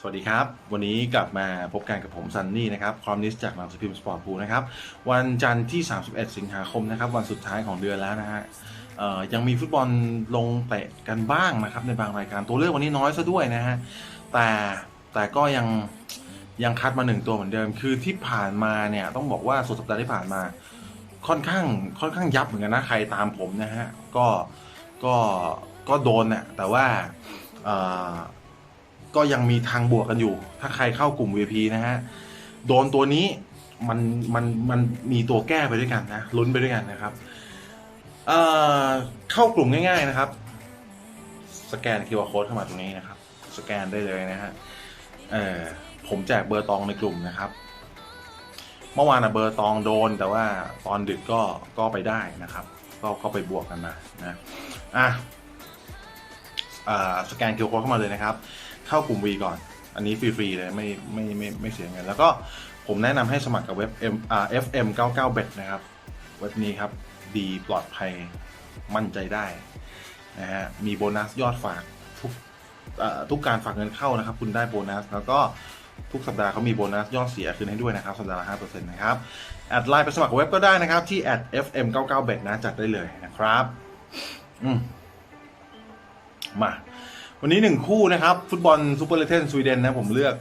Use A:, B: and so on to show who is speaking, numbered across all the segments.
A: สวัสดีครับ วันนี้กลับมาพบกันกับผมซันนี่นะครับคอมนิสจากหนังสือพิมพ์สปอร์ตพูนะครับ วันจันทร์ที่ 31 สิงหาคมนะครับ วันสุดท้ายของเดือนแล้วนะฮะยังมีฟุตบอลลงเตะกันบ้างนะครับ ในบางรายการตัวเลือกวันนี้น้อยซะด้วยนะฮะแต่แต่ก็ยังยังคัดมาหนึ่งตัวเหมือนเดิม คือที่ผ่านมาเนี่ยต้องบอกว่าสุดสัปดาห์ที่ผ่านมา ค่อนข้างค่อนข้างยับเหมือนกันนะใครตามผมนะฮะก็ก็ก็โดนน่ะแต่ว่า ก็ยังมีทางบวกกันอยู่ ถ้าใครเข้ากลุ่ม VP นะฮะ โดนตัวนี้มันมันมันมีตัวแก้ไปด้วยกันนะลุ้นไปด้วยกันนะครับ เอ่อเข้ากลุ่มง่าย ๆนะครับ สแกน QR Code เข้ามาตรงนี้นะครับ สแกนได้เลยนะฮะเอ่อผมแจกเบอร์ตองในกลุ่มนะครับ เมื่อวานอะเบอร์ตองโดนแต่ว่าตอนดึกก็ก็ไปได้นะครับ ก็ก็ไปบวกกันมานะอะ สแกน QR Code เข้ามาเลยนะครับ เข้ากลุ่ม V ก่อน อันนี้ฟรีๆเลยไม่ไม่ไม่ไม่เสียเงิน แล้วก็ผมแนะนำให้สมัครกับเว็บ M อ่า FM 99 bet นะครับ เว็บนี้ครับ ดีปลอดภัยมั่นใจได้นะฮะมีโบนัสยอดฝากทุกทุกการฝากเงินเข้านะครับ คุณได้โบนัส แล้วก็ทุกสัปดาห์เขามีโบนัสยอดเสียคืนให้ด้วยนะครับ สัปดาห์ละ5%นต์นะครับ แอดไลน์ไปสมัครเว็บก็ได้นะครับ ที่ FM 99 bet นะจัดได้เลยนะครับ อืม วันนี้หนึ่งคู่นะครับ ฟุตบอลซูเปอร์เลเทนสวีเดนนะผมเลือก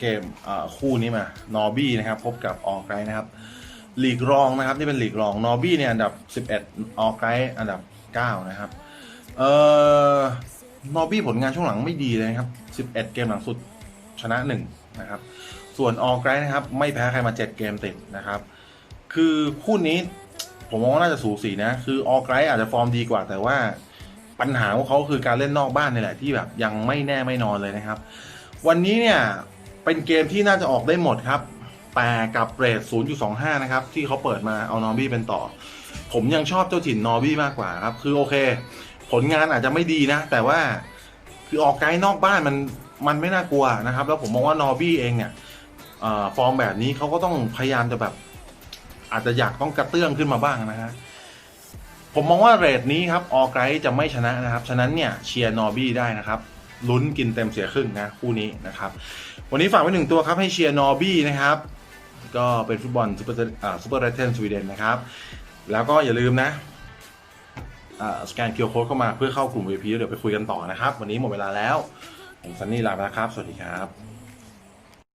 A: เกมคู่นี้มานอร์บี้นะครับ พบกับออไกนะครับลีกรองนะครับนี่เป็นลีกรองนอร์บี้เนี่ยอันดับ 11 ออไกอันดับ 9 นะครับเอ่อนอร์บี้ผลงานช่วงหลังไม่ดีเลยนะครับ 11 เกมหลังสุดชนะ 1 นะครับ ส่วนออไกนะครับ ไม่แพ้ใครมา 7 เกมติดนะครับ คือคู่นี้ผมมองว่าน่าจะสูสีนะ คือออไกอาจจะฟอร์มดีกว่าแต่ว่า ปัญหาของเขาคือการเล่นนอกบ้านนี่แหละที่แบบยังไม่แน่ไม่นอนเลยนะครับ วันนี้เนี่ยเป็นเกมที่น่าจะออกได้หมดครับ แต่กับเรท0.25 นะครับ ที่เขาเปิดมาเอานอร์บี้เป็นต่อ ผมยังชอบเจ้าถิ่นนอร์บี้มากกว่าครับ คือโอเค ผลงานอาจจะไม่ดีนะ แต่ว่าคือออกไกด์นอกบ้านมันมันไม่น่ากลัวนะครับ แล้วผมมองว่านอร์บี้เองเนี่ยฟอร์มแบบนี้เขาก็ต้องพยายามจะแบบ อาจจะอยากต้องกระเตื้องขึ้นมาบ้างนะฮะ ผมมองว่าเรทนี้ครับออไกด์จะไม่ชนะนะครับ ฉะนั้นเนี่ยเชียร์นอร์บี้ได้นะครับลุ้นกินเต็มเสียครึ่งนะคู่นี้นะครับ วันนี้ฝากไว้หนึ่งตัวครับให้เชียร์นอร์บี้นะครับ ก็เป็นฟุตบอลซูเปอร์อ่าซูเปอร์เรเทนสวีเดนนะครับ แล้วก็อย่าลืมนะอ่าสแกนเคิวโค้ดเข้ามาเพื่อเข้ากลุ่ม VP เดี๋ยวไปคุยกันต่อนะครับ วันนี้หมดเวลาแล้ว ผมซันนี่ลาไปแล้วครับ สวัสดีครับ